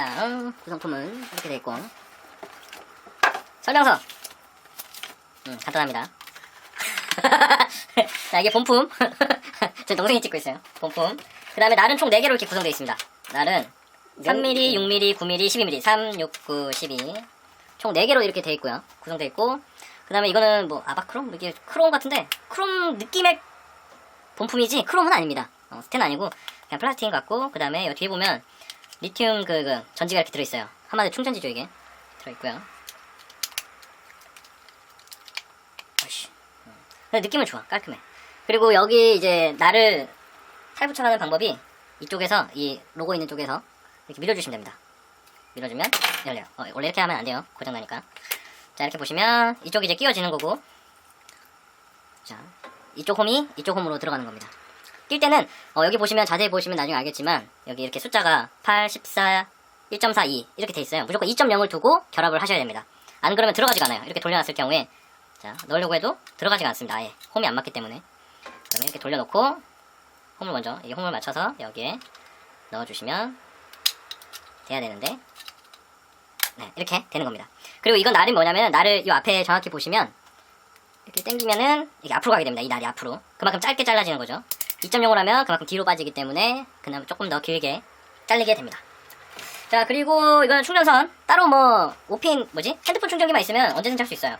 자, 음, 구성품은 이렇게 돼 있고 설명서. 음, 간단합니다. 자, 이게 본품. 제 동생이 찍고 있어요. 본품. 그 다음에 날은 총 4개로 이렇게 구성되어 있습니다. 날은 3mm, 6mm, 9mm, 12mm, 3, 6, 9, 12. 총 4개로 이렇게 되어 있고요. 구성되어 있고. 그 다음에 이거는 뭐, 아바크롬? 이게 크롬 같은데, 크롬 느낌의 본품이지, 크롬은 아닙니다. 어, 스텐 아니고, 그냥 플라스틱인 것 같고, 그 다음에 여기 뒤에 보면, 리튬 그, 그 전지가 이렇게 들어있어요. 한마디로 충전지죠, 이게. 들어있고요. 아이씨. 음. 근데 느낌은 좋아. 깔끔해. 그리고 여기 이제 나를 탈부착하는 방법이 이쪽에서 이 로고 있는 쪽에서 이렇게 밀어주시면 됩니다. 밀어주면 열려요. 어, 원래 이렇게 하면 안 돼요. 고장 나니까. 자 이렇게 보시면 이쪽이 이제 끼워지는 거고 자 이쪽 홈이 이쪽 홈으로 들어가는 겁니다. 낄 때는 어, 여기 보시면 자세히 보시면 나중에 알겠지만 여기 이렇게 숫자가 8, 14, 1.42 이렇게 돼 있어요. 무조건 2.0을 두고 결합을 하셔야 됩니다. 안 그러면 들어가지가 않아요. 이렇게 돌려놨을 경우에 자 넣으려고 해도 들어가지가 않습니다. 아예 홈이 안 맞기 때문에 그러면 이렇게 돌려놓고 홈을 먼저 이 홈을 맞춰서 여기에 넣어주시면 돼야 되는데 네 이렇게 되는 겁니다. 그리고 이건 날이 뭐냐면 날을 이 앞에 정확히 보시면 이렇게 당기면은 이게 앞으로 가게 됩니다. 이 날이 앞으로 그만큼 짧게 잘라지는 거죠. 2.0으로 하면 그만큼 뒤로 빠지기 때문에 그나마 조금 더 길게 잘리게 됩니다. 자 그리고 이거는 충전선 따로 뭐 5핀 뭐지 핸드폰 충전기만 있으면 언제든지 할 수 있어요.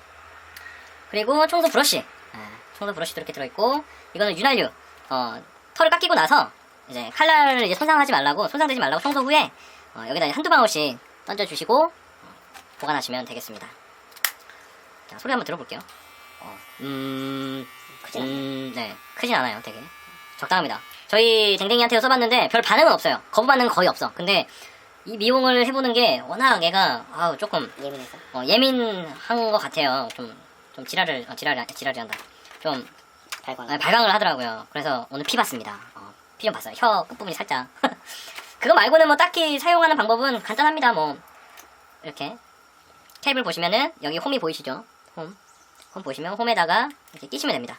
그리고 청소 브러쉬 아, 청소 브러쉬도 이렇게 들어있고 이거는 윤활유 어, 털을 깎이고 나서 이제 칼날을 이제 손상하지 말라고 손상되지 말라고 청소 후에 어, 여기다 한두 방울씩 던져주시고 어, 보관하시면 되겠습니다. 자 소리 한번 들어볼게요. 어, 음, 크진 음, 네 크진 않아요, 되게 적당합니다. 저희 댕댕이한테 써봤는데 별 반응은 없어요. 거부반응은 거의 없어. 근데 이 미용을 해보는 게 워낙 얘가 아우 조금 예민해서 어, 예민한 것 같아요. 좀, 좀 지랄을, 어, 지랄이, 지랄이 한다. 좀, 발광 아, 발광을 하더라고요. 그래서 오늘 피 봤습니다. 어, 피좀 봤어요. 혀 끝부분이 살짝. 그거 말고는 뭐 딱히 사용하는 방법은 간단합니다. 뭐, 이렇게. 케이블 보시면은, 여기 홈이 보이시죠? 홈. 홈 보시면 홈에다가 이렇게 끼시면 됩니다.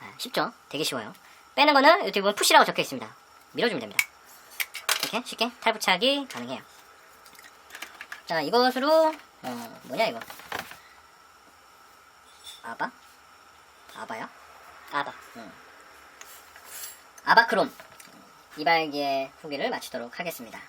아, 쉽죠? 되게 쉬워요. 빼는 거는 여기 보면 푸시라고 적혀 있습니다. 밀어주면 됩니다. 이렇게 쉽게 탈부착이 가능해요. 자, 이것으로, 어, 뭐냐, 이거. 아바? 아바야? 아바 아바크롬. 이발기의 후기를 마치도록 하겠습니다.